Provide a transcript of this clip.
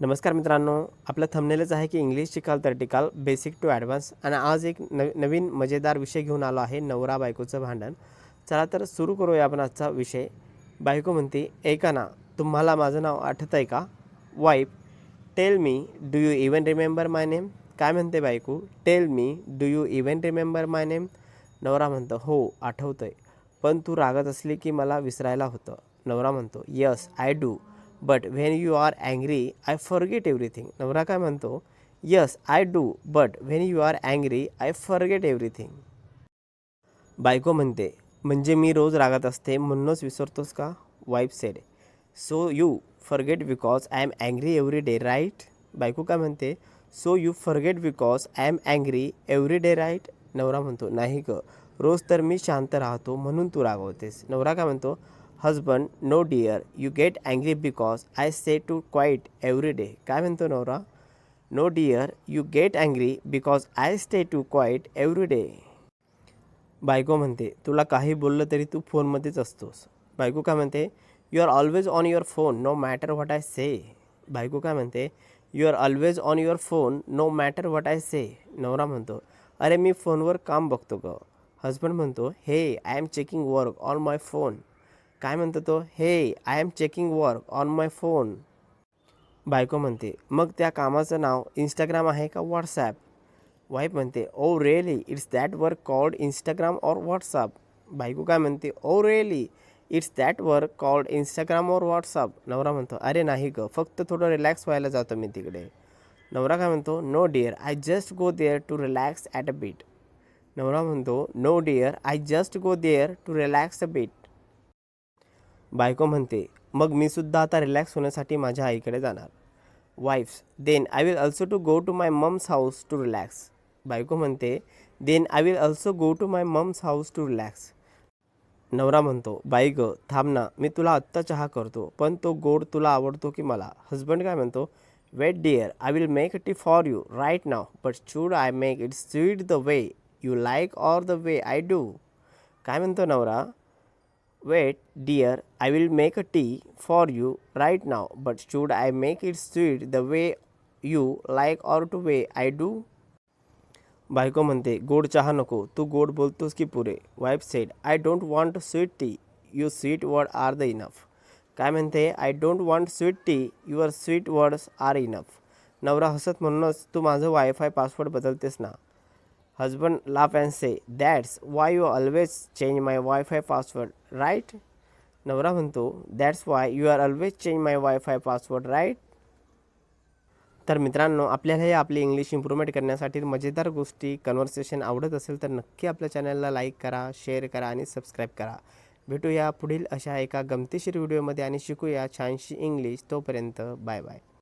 नमस्कार मित्रांनो आपलं थंबनेलच आहे की इंग्लिश शिकाल तर टिकाल बेसिक टू ॲडव्हान्स आणि आज एक नव नवीन मजेदार विषय घेऊन आलो आहे नवरा बायकोचं भांडण. चला तर सुरू करूया आपण आजचा विषय. बायको म्हणते ऐका ना तुम्हाला माझं नाव आठवतं आहे का? Wife tell me do you even remember my name काय म्हणते बायको? Tell me do you even remember my name नवरा म्हणतो हो आठवतं आहे पण तू रागत असली की मला विसरायला होतं. नवरा म्हणतो yes I do but when you are angry I forget everything नवरा काय म्हणतो yes I do but when you are angry I forget everything बायको म्हणते म्हणजे मी रोज रागात असते म्हणूनच विसरतोस का? Wife said so you forget because I am angry every day right बायको काय म्हणते so you forget because I am angry every day right नवरा म्हणतो नाही ग. रोज तर मी शांत राहतो म्हणून तू रागवतेस. नवरा काय म्हणतो husband no dear you get angry because I say too quiet every day काय म्हणतो नवरा? No dear you get angry because I stay too quiet every day बायको म्हणते तुला काही बोललं तरी तू फोनमध्येच असतोस. बायको काय म्हणते you are always on your phone no matter what I say बायको काय म्हणते you are always on your phone no matter what I say नवरा म्हणतो अरे मी फोनवर काम बघतो ग. हजबंड म्हणतो hey I am checking work on my phone काय म्हणतो तो? Hey I am checking work on my phone बायको म्हणते मग त्या कामाचं नाव इंस्टाग्राम आहे का व्हॉट्सॲप वाईफ म्हणते ओ really it's that work called Instagram or WhatsApp बायको काय म्हणते ओ really it's that work called Instagram or WhatsApp नवरा म्हणतो अरे नाही ग फक्त थोडं रिलॅक्स व्हायला जातो मी तिकडे. नवरा काय म्हणतो no dear I just go there to relax at a bit नवरा म्हणतो no dear I just go there to relax a bit बायको म्हणते मग मी सुद्धा आता रिलॅक्स होण्यासाठी माझ्या आईकडे जाणार. Wife's then I will also to go to my mum's house to relax बायको म्हणते then I will also go to my mum's house to relax नवरा म्हणतो बाई ग थांब ना मी तुला आत्ता चहा करतो पण तो गोड तुला आवडतो की मला? हजबंड काय म्हणतो wait dear I will make tea for you right now but should I make it sweet the way you like or the way I do काय म्हणतो नवरा wait dear I will make a tea for you right now but should I make it sweet the way you like or to way I do बायको म्हणते गोड चहा नको तू गोड बोलतोस की पुरे. Wife said I don't want sweet tea you sweet word are the enough काय म्हणते I don't want sweet tea your sweet words are enough नवरा हसत म्हणूनच तू माझं वायफाय पासवर्ड बदलतेस ना. Husband and say, That's that's why you change change my wifi password right नवरा म्हणतो that's why you are always change my wifi password right तर मित्रांनो आपल्याला हे आपली इंग्लिश इम्प्रूव्हमेंट करण्यासाठी मजेदार गोष्टी कन्व्हर्सेशन आवडत असेल तर नक्की आपल्या चॅनलला लाईक करा शेअर करा आणि सबस्क्राईब करा. भेटूया पुढील अशा एका गमतीशीर व्हिडिओमध्ये आणि शिकूया छानशी इंग्लिश तोपर्यंत. Bye bye